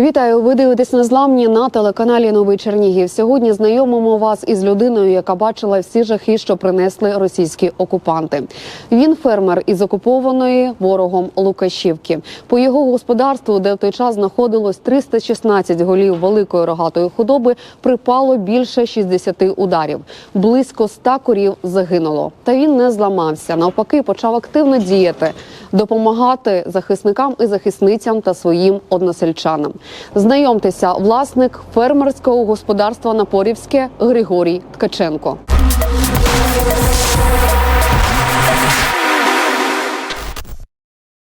Вітаю! Ви дивитесь незламні на телеканалі Новий Чернігів. Сьогодні знайомимо вас із людиною, яка бачила всі жахи, що принесли російські окупанти. Він фермер із окупованої ворогом Лукашівки. По його господарству, де в той час знаходилось 316 голів великої рогатої худоби, припало більше 60 ударів. Близько 100 корів загинуло. Та він не зламався. Навпаки, почав активно діяти, допомагати захисникам і захисницям та своїм односельчанам. Знайомтеся, власник фермерського господарства Напорівське Григорій Ткаченко.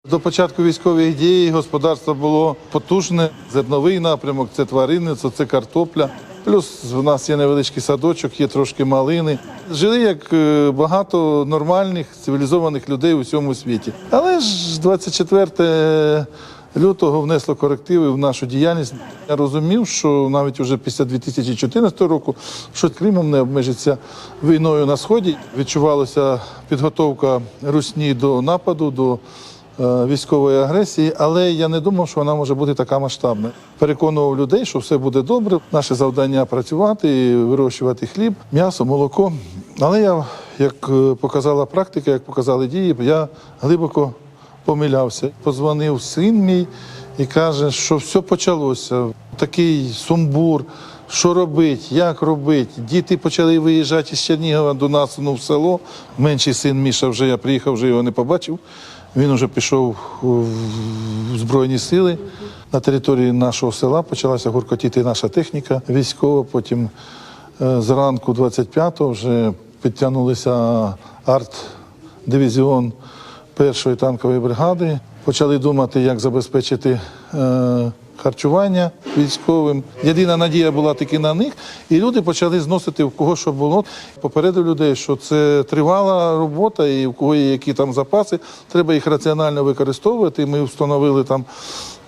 До початку військових дій господарство було потужне. Зерновий напрямок, це тваринництво, це картопля. Плюс в нас є невеличкий садочок, є трошки малини. Жили як е, багато нормальних цивілізованих людей у всьому світі. Але ж 24 лютого внесло корективи в нашу діяльність. Я розумів, що навіть уже після 2014 року, що Кримом не обмежиться війною на сході. Відчувалася підготовка русні до нападу. до е, військової агресії, але я не думав, що вона може бути така масштабна. Переконував людей, що все буде добре. Наше завдання працювати, вирощувати хліб, м'ясо, молоко. Але я, як е, показала практика, як показали дії, я глибоко помилявся. Позвонив син мій і каже, що все почалося. Такий сумбур. Що робити, як робити? Діти почали виїжджати із Чернігова до нас ну, в село. Менший син Міша вже я приїхав, вже його не побачив. Він вже пішов в Збройні сили. На території нашого села почалася гуркотіти наша техніка військова. Потім е, зранку 25-го вже підтягнулися арт-дивізіон першої танкової бригади. Почали думати, як забезпечити е, харчування військовим. Єдина надія була тільки на них, і люди почали зносити в кого що було. Попередив людей, що це тривала робота, і в кого є які там запаси, треба їх раціонально використовувати. Ми встановили там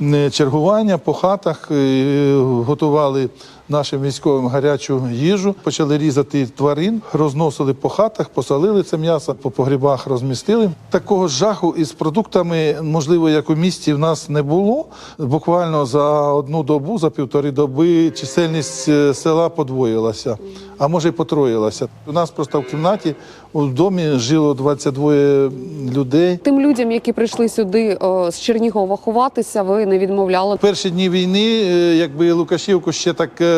е, чергування по хатах, е, готували нашим військовим гарячу їжу, почали різати тварин, розносили по хатах, посолили це м'ясо, по погрібах розмістили. Такого жаху із продуктами, можливо, як у місті в нас не було. Буквально за одну добу, за півтори доби, чисельність е, села подвоїлася, а може й потроїлася. У нас просто в кімнаті у домі жило 22 людей. Тим людям, які прийшли сюди о, з Чернігова ховатися, ви не відмовляли. Перші дні війни, е, якби Лукашівку ще так е,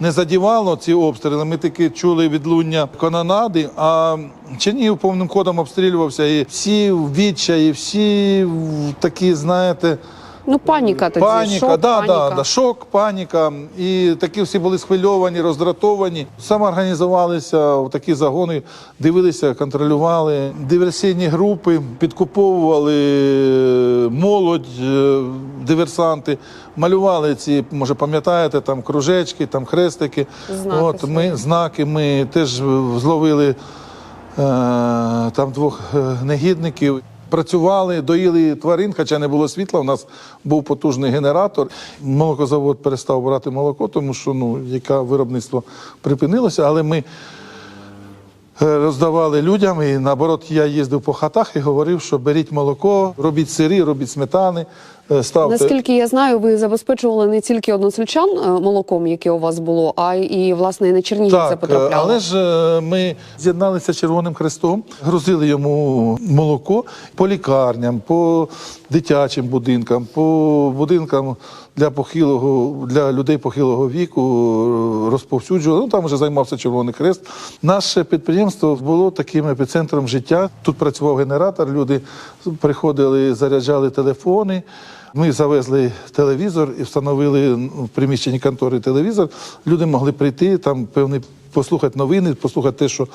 не задівало ці обстріли, ми таки чули відлуння канонади, а Чернігів повним ходом обстрілювався. І всі в відчаї, всі в такі, знаєте, Ну, паніка тоді. Паніка, шок, да, паніка. Да, да, шок, паніка. І такі всі були схвильовані, роздратовані. Самоорганізувалися в такі загони, дивилися, контролювали. Диверсійні групи підкуповували молодь, е, диверсанти, малювали ці, може, пам'ятаєте, там кружечки, там хрестики. Знаки От ми знаки ми теж зловили е, там двох е, негідників. Працювали, доїли тварин, хоча не було світла. У нас був потужний генератор. Молокозавод перестав брати молоко, тому що ну, яке виробництво припинилося. Але ми е, роздавали людям, і наоборот, я їздив по хатах і говорив, що беріть молоко, робіть сири, робіть сметани, ставте. Наскільки я знаю, ви забезпечували не тільки односельчан е, молоком, яке у вас було, а і власне і на Чернігів це Так, потрапляло. але ж е, ми з'єдналися з Червоним Хрестом, грузили йому молоко по лікарням, по дитячим будинкам, по будинкам для похилого для людей похилого віку е, розповсюджували. Ну там вже займався Червоний Хрест. Наше підприємство було таким епіцентром життя. Тут працював генератор. Люди приходили, заряджали телефони. Ми завезли телевізор і встановили в приміщенні контори телевізор. Люди могли прийти, там певний послухати новини, послухати те, що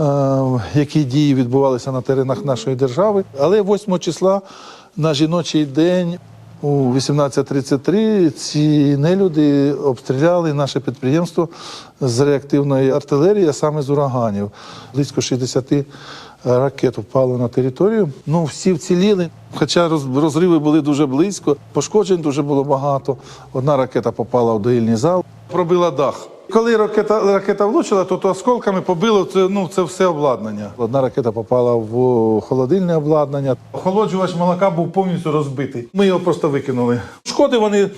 е, які дії відбувалися на теренах нашої держави. Але 8 числа на жіночий день. У 18.33 ці нелюди обстріляли наше підприємство з реактивної артилерії, а саме з ураганів. Близько 60 ракет впало на територію. Ну, всі вціліли, хоча роз- розриви були дуже близько, пошкоджень дуже було багато. Одна ракета попала в доїльний зал, пробила дах. Коли ракета, ракета влучила, то, то осколками побило це, ну, це все обладнання. Одна ракета попала в холодильне обладнання. Охолоджувач молока був повністю розбитий. Ми його просто викинули. шкоди вони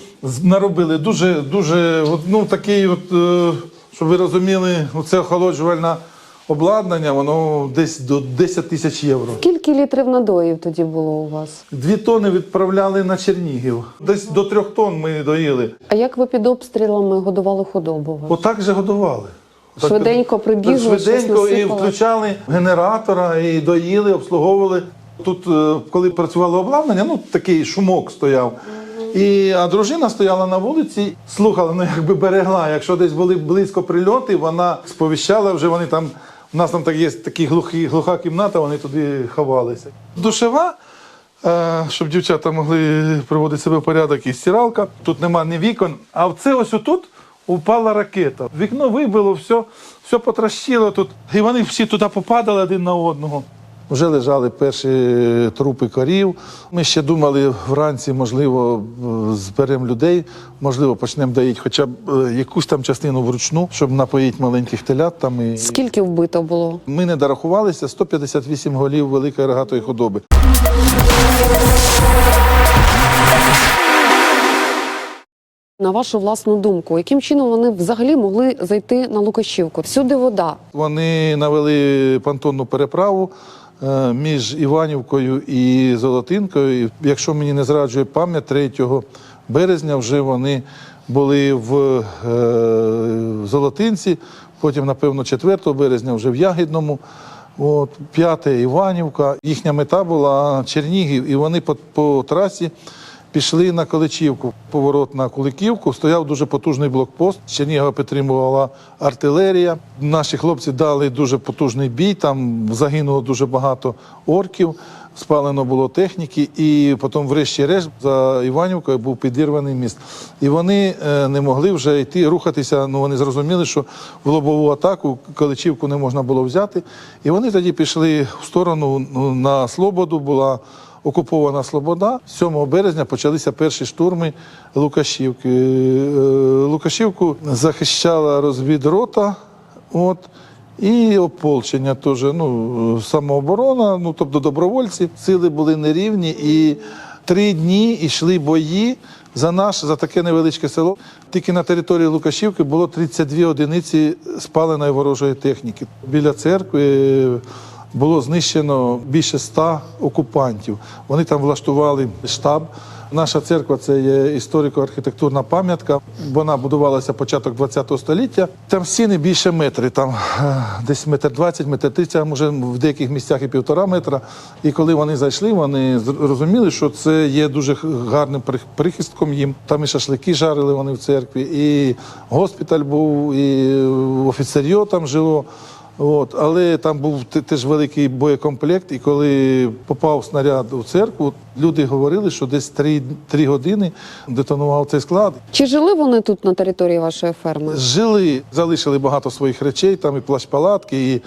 наробили дуже, дуже, ну такий, от, е, щоб ви розуміли, це охолоджувальне обладнання, воно десь до 10 тисяч євро. Скільки літрів надоїв тоді було у вас? Дві тони відправляли на Чернігів. Десь до трьох тонн ми доїли. А як ви під обстрілами годували худобу? Отак же годували. Так, Швиденько прибігли, Швиденько і включали генератора, і доїли, обслуговували. Тут, е, коли працювало обладнання, ну такий шумок стояв. І, а дружина стояла на вулиці, слухала, ну якби берегла. Якщо десь були близько прильоти, вона сповіщала вже вони там. У нас там так є такі глухі, глуха кімната, вони туди ховалися. Душева, е, щоб дівчата могли приводити себе в порядок, і стиралка. Тут нема ні вікон. А це ось отут упала ракета. Вікно вибило, все, все потрощило тут. І вони всі туди попадали один на одного. Вже лежали перші трупи корів. Ми ще думали вранці, можливо, зберемо людей, можливо, почнемо доїти хоча б е, якусь там частину вручну, щоб напоїти маленьких телят. Там і... Скільки вбито було? Ми не дорахувалися 158 голів великої рогатої худоби. На вашу власну думку, яким чином вони взагалі могли зайти на Лукашівку? Всюди вода. Вони навели понтонну переправу між Іванівкою і Золотинкою. І Якщо мені не зраджує пам'ять, 3 березня вже вони були в е, Золотинці, потім, напевно, 4 березня вже в Ягідному. От, п'яте Іванівка. Їхня мета була Чернігів, і вони по, по трасі пішли на Количівку. Поворот на Куликівку. Стояв дуже потужний блокпост. Чернігова підтримувала артилерія. Наші хлопці дали дуже потужний бій. Там загинуло дуже багато орків. Спалено було техніки, і потім, врешті-решт, за Іванівкою був підірваний міст. І вони е, не могли вже йти, рухатися. Ну вони зрозуміли, що в лобову атаку Каличівку не можна було взяти. І вони тоді пішли в сторону ну, на Слободу. Була окупована Слобода. 7 березня почалися перші штурми Лукашівки. Е, Лукашівку захищала розвідрота. От. І ополчення теж, ну, самооборона, ну тобто добровольці. Сили були нерівні. І три дні йшли бої за наш, за таке невеличке село. Тільки на території Лукашівки було 32 одиниці спаленої ворожої техніки. Біля церкви було знищено більше ста окупантів. Вони там влаштували штаб. Наша церква це є історико-архітектурна пам'ятка. Вона будувалася початок ХХ століття. Там стіни більше метри, там е, десь метр двадцять, метр тридцять, може в деяких місцях і півтора метра. І коли вони зайшли, вони зрозуміли, що це є дуже гарним прихистком їм. Там і шашлики жарили вони в церкві, і госпіталь був, і офіцер'йо там жило. От, але там був теж великий боєкомплект, і коли попав снаряд у церкву, люди говорили, що десь три, три години детонував цей склад. Чи жили вони тут на території вашої ферми? Жили, залишили багато своїх речей, там і плащ-палатки, і,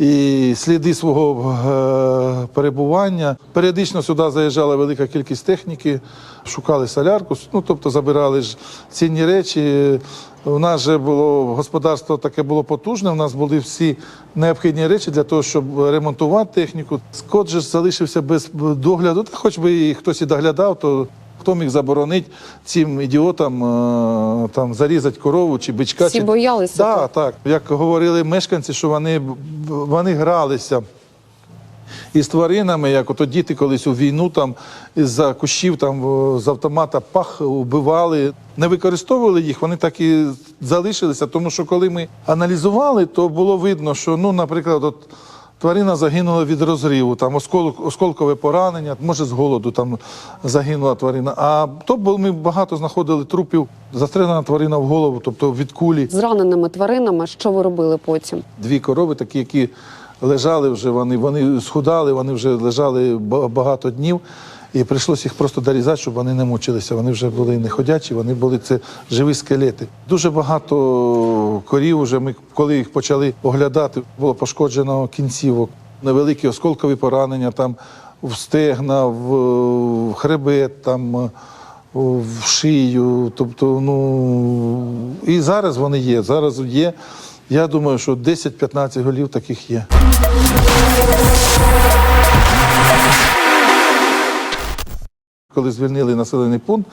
і сліди свого е, перебування. Періодично сюди заїжджала велика кількість техніки, шукали солярку, ну тобто забирали ж цінні речі. У нас же було господарство таке було потужне. У нас були всі необхідні речі для того, щоб ремонтувати техніку. Скот же залишився без догляду. Та хоч би і хтось і доглядав, то хто міг заборонити цим ідіотам е, там зарізати корову чи бичка? Всі чи... боялися Да, так? Як говорили мешканці, що вони, вони гралися. із тваринами, як ото діти колись у війну там із-за кущів там з автомата пах убивали. Не використовували їх, вони так і залишилися. Тому що коли ми аналізували, то було видно, що, ну, наприклад, от тварина загинула від розриву, там оскол, осколкове поранення, може з голоду там загинула тварина. А то бо ми багато знаходили трупів, застрелена тварина в голову, тобто від кулі. З раненими тваринами, що ви робили потім? Дві корови, такі, які лежали вже, вони, вони схудали, вони вже лежали багато днів. І прийшлося їх просто дорізати, щоб вони не мучилися. Вони вже були не ходячі, вони були це живі скелети. Дуже багато корів, вже ми, коли їх почали оглядати, було пошкоджено кінцівок, невеликі осколкові поранення там в стегна, в, хребет, там, в шию. Тобто, ну і зараз вони є. Зараз є. Я думаю, що 10-15 голів таких є. Коли звільнили населений пункт,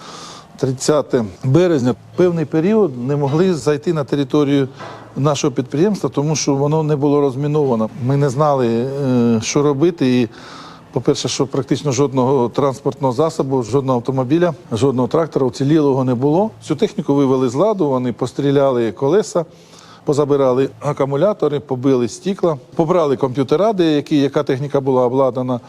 30 березня. Певний період не могли зайти на територію нашого підприємства, тому що воно не було розміновано. Ми не знали, е, що робити. І, по-перше, що практично жодного транспортного засобу, жодного автомобіля, жодного трактора уцілілого не було. Всю техніку вивели з ладу, вони постріляли колеса. Позабирали акумулятори, побили стікла, побрали комп'ютера, деякі, яка техніка була обладнана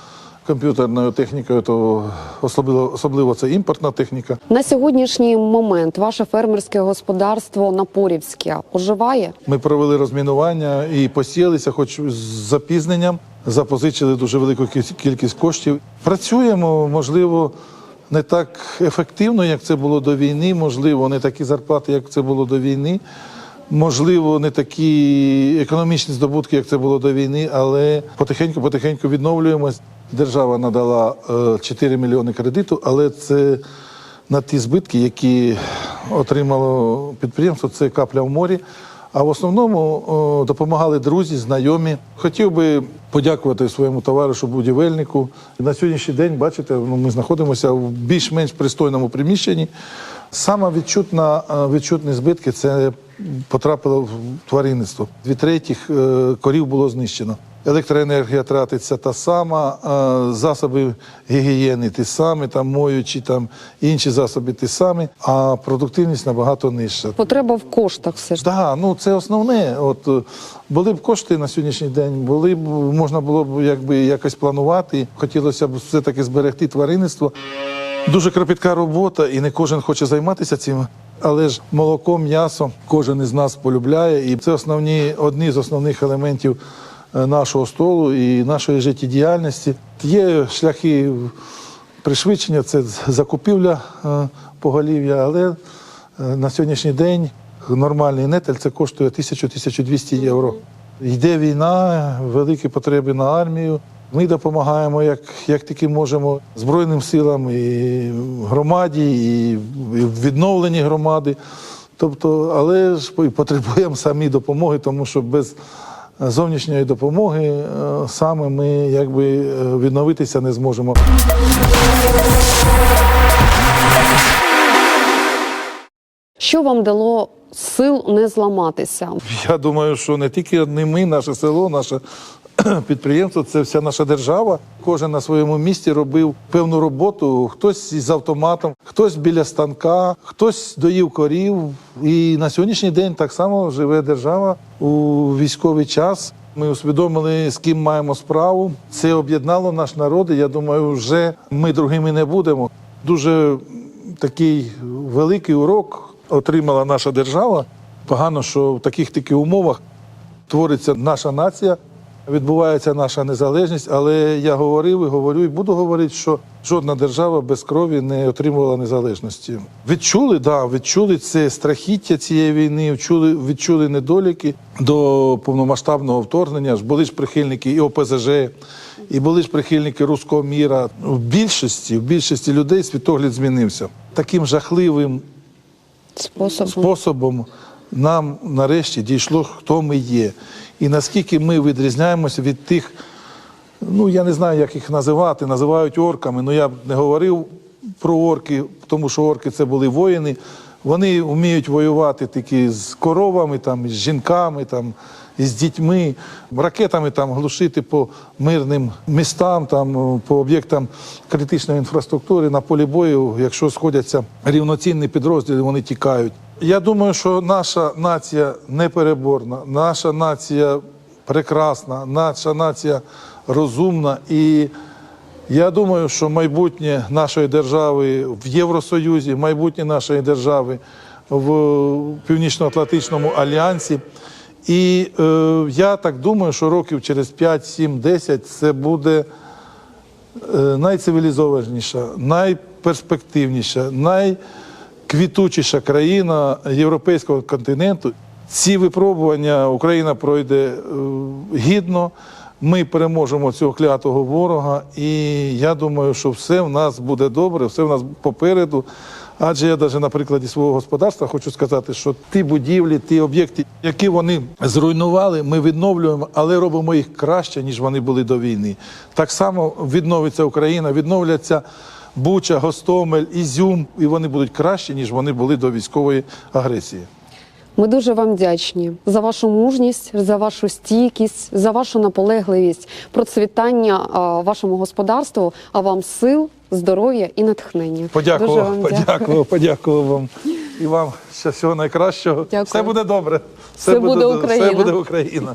комп'ютерною технікою, то особливо, особливо це імпортна техніка. На сьогоднішній момент ваше фермерське господарство Напорівське оживає. Ми провели розмінування і посіялися, хоч з запізненням, запозичили дуже велику кіль- кількість коштів. Працюємо, можливо, не так ефективно, як це було до війни, можливо, не такі зарплати, як це було до війни. Можливо, не такі економічні здобутки, як це було до війни, але потихеньку-потихеньку відновлюємось. Держава надала е, 4 мільйони кредиту, але це на ті збитки, які отримало підприємство, це капля в морі. А в основному допомагали друзі, знайомі. Хотів би подякувати своєму товаришу будівельнику. На сьогоднішній день, бачите, ну, ми знаходимося в більш-менш пристойному приміщенні. Саме відчутна, е, відчутні збитки це потрапило в тваринництво. Дві третіх е, корів було знищено. Електроенергія тратиться та сама, засоби гігієни ті самі, там моючі, там інші засоби ті самі, а продуктивність набагато нижча. Потреба в коштах все ж. Так, ну це основне. От е, були б кошти на сьогоднішній день, були б можна було б якби якось планувати. Хотілося б все-таки зберегти тваринництво. Дуже кропітка робота, і не кожен хоче займатися цим. Але ж молоко, м'ясо кожен із нас полюбляє, і це основні одні з основних елементів нашого столу і нашої життєдіяльності. Є шляхи пришвидшення, це закупівля е, поголів'я, але е, на сьогоднішній день нормальний нетель це коштує 1000-1200 євро. Йде війна, великі потреби на армію. Ми допомагаємо як, як тільки можемо Збройним силам і громаді, і відновленні громади. Тобто, але ж потребуємо самі допомоги, тому що без зовнішньої допомоги е, саме ми якби е, відновитися не зможемо. Що вам дало сил не зламатися? Я думаю, що не тільки не ми, наше село, наше підприємство, це вся наша держава. Кожен на своєму місці робив певну роботу. Хтось із автоматом, хтось біля станка, хтось доїв корів. І на сьогоднішній день так само живе держава у військовий час. Ми усвідомили, з ким маємо справу. Це об'єднало наш народ. і Я думаю, вже ми другими не будемо. Дуже такий великий урок отримала наша держава. Погано, що в таких таких умовах твориться наша нація, відбувається наша незалежність. Але я говорив і говорю, і буду говорити, що жодна держава без крові не отримувала незалежності. Відчули, да, відчули це страхіття цієї війни, відчули, відчули недоліки до повномасштабного вторгнення. Ж були ж прихильники і ОПЗЖ, і були ж прихильники руського міра. В більшості, в більшості людей світогляд змінився. Таким жахливим Способом. способом нам нарешті дійшло, хто ми є. І наскільки ми відрізняємося від тих, ну я не знаю, як їх називати, називають орками. Ну я б не говорив про орки, тому що орки це були воїни. Вони вміють воювати тільки з коровами, там, з жінками, там, з дітьми, ракетами там, глушити по мирним містам, там, по об'єктам критичної інфраструктури на полі бою, якщо сходяться рівноцінні підрозділи, вони тікають. Я думаю, що наша нація непереборна, наша нація прекрасна, наша нація розумна і. Я думаю, що майбутнє нашої держави в Євросоюзі, майбутнє нашої держави в Північно-Атлантичному альянсі. І е, я так думаю, що років через 5, 7, 10 це буде е, найцивілізованіша, найперспективніша, найквітучіша країна європейського континенту. Ці випробування Україна пройде е, гідно. Ми переможемо цього клятого ворога, і я думаю, що все в нас буде добре, все в нас попереду. Адже я навіть на прикладі свого господарства хочу сказати, що ті будівлі, ті об'єкти, які вони зруйнували, ми відновлюємо, але робимо їх краще, ніж вони були до війни. Так само відновиться Україна, відновляться Буча, Гостомель, Ізюм, і вони будуть кращі, ніж вони були до військової агресії. Ми дуже вам вдячні за вашу мужність, за вашу стійкість, за вашу наполегливість, процвітання вашому господарству, а вам сил, здоров'я і натхнення. Подякував, вам подякував, подякував вам. І вам ще всього найкращого. Дякую. Все буде добре. Все буде Україна. Все буде Україна.